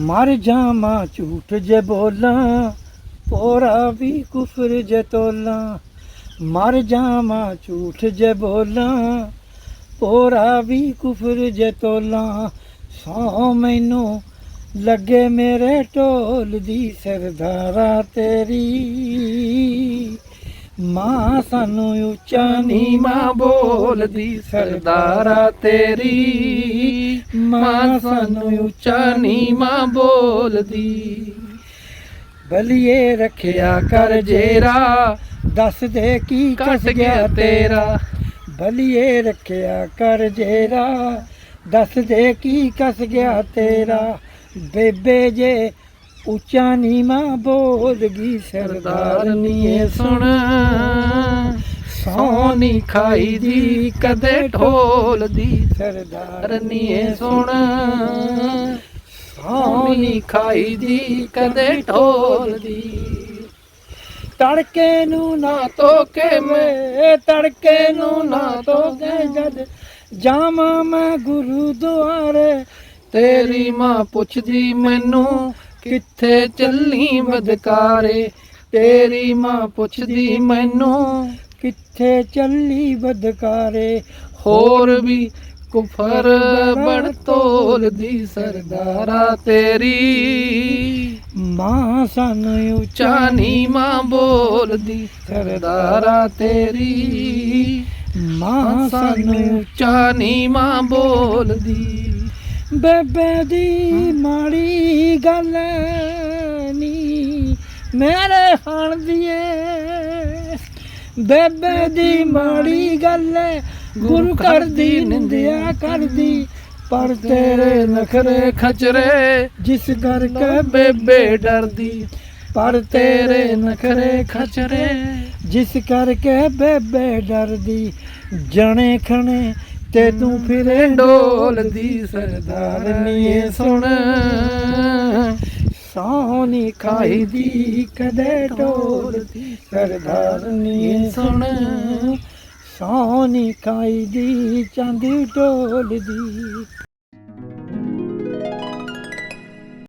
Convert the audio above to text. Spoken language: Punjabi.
ਮਰ ਜਾਵਾਂ, ਝੂਠ ਜੇ ਬੋਲਾਂ, ਪੋਰਾ ਵੀ ਕੁਫਰ ਜੇ ਤੋਲਾਂ। ਮਰ ਜਾਵਾਂ, ਝੂਠ ਜੇ ਬੋਲਾਂ, ਪੋਰਾ ਵੀ ਕੁਫਰ ਜੇ ਤੋਲਾਂ। ਸੌ ਮੈਨੂੰ ਲੱਗੇ ਮੇਰੇ ਢੋਲ ਦੀ ਸਰਦਾਰਾ ਤੇਰੀ। ਮਾਂ ਸਾਨੂੰ ਉੱਚਾ ਨੀਵਾਂ ਬੋਲਦੀ ਸਰਦਾਰਾ ਤੇਰੀ। ਮਾਂ ਸਾਨੂੰ ਉੱਚਾ ਨੀਵਾਂ ਬੋਲਦੀ। ਬਲੀਏ ਰੱਖਿਆ ਕਰ ਜੇਰਾ ਦੱਸ ਦੇ ਕੀ ਕਸ ਗਿਆ ਤੇਰਾ। ਬਲੀਏ ਰੱਖਿਆ ਕਰ ਜੇਰਾ ਦੱਸ ਦੇ ਕੀ ਕਸ ਗਿਆ ਤੇਰਾ। ਬੇਬੇ ਜੇ ਉੱਚਾ ਨੀਵਾਂ ਬੋਲ ਗਈ ਸਰਦਾਰਨੀਏ ਸੁਣ। ਸੋਨੀ ਖਾਈ ਦੀ ਕਦੇ ਢੋਲ ਦੀ ਸਰਦਾਰਨੀਏ ਸੁਣ। ਸੋਨੀ ਖਾਈ ਦੀ ਕਦੇ ਢੋਲਦੀ। ਤੜਕੇ ਨੂੰ ਨਾ ਤੋਕੇ ਮੈਂ, ਤੜਕੇ ਨੂੰ ਨਾ ਤੋਕੇ ਜਦ ਜਾਵਾਂ ਮੈਂ ਗੁਰੂ ਦੁਆਰੇ। ਤੇਰੀ ਮਾਂ ਪੁੱਛਦੀ ਮੈਨੂੰ ਕਿੱਥੇ ਚੱਲੀ ਬਦਕਾਰੇ? ਤੇਰੀ ਮਾਂ ਪੁੱਛਦੀ ਮੈਨੂੰ, ਕਿੱਥੇ ਚੱਲੀ ਬਦਕਾਰੇ? ਹੋਰ ਵੀ ਕੁਫਰ ਬੜ ਤੋਲਦੀ ਸਰਦਾਰਾ ਤੇਰੀ। ਮਾਂ ਸਾਨੂੰ ਉੱਚਾ ਮਾਂ ਬੋਲਦੀ ਸਰਦਾਰਾ ਤੇਰੀ। ਮਾਂ ਸਾਨੂੰ ਉੱਚਾ ਮਾਂ ਬੋਲਦੀ। ਬੇਬੇ ਦੀ ਮਾੜੀ ਗੱਲ ਨੀ ਮੇਰੇ ਹਣ ਦੀਏ। ਬੇਬੇ ਦੀ ਮਾੜੀ ਗੱਲ ਗੁਰੂ ਕਰਦੀ ਨਿੰਦਿਆ ਕਰਦੀ। ਪਰ ਤੇਰੇ ਨਖਰੇ ਖਚਰੇ ਜਿਸ ਕਰਕੇ ਬੇਬੇ ਡਰਦੀ। ਪਰ ਤੇਰੇ ਨਖਰੇ ਖਚਰੇ ਜਿਸ ਕਰਕੇ ਬੇਬੇ ਡਰਦੀ। ਜਣੇ ਖਣੇ ਤੇ ਤੂੰ ਫਿਰੇ ਡੋਲਦੀ ਸਰਦਾਰਨੀਏ ਸੁਣ। ਸੋਹਣੀ ਖਾਈ ਦੀ ਕਦੇ ਡੋਲਦੀ ਸਰਦਾਰਨੀਏ ਸੁਣ। ਸੋਹਣੀ ਖਾਈ ਦੀ ਚਾਂਦੀ ਢੋਲਦੀ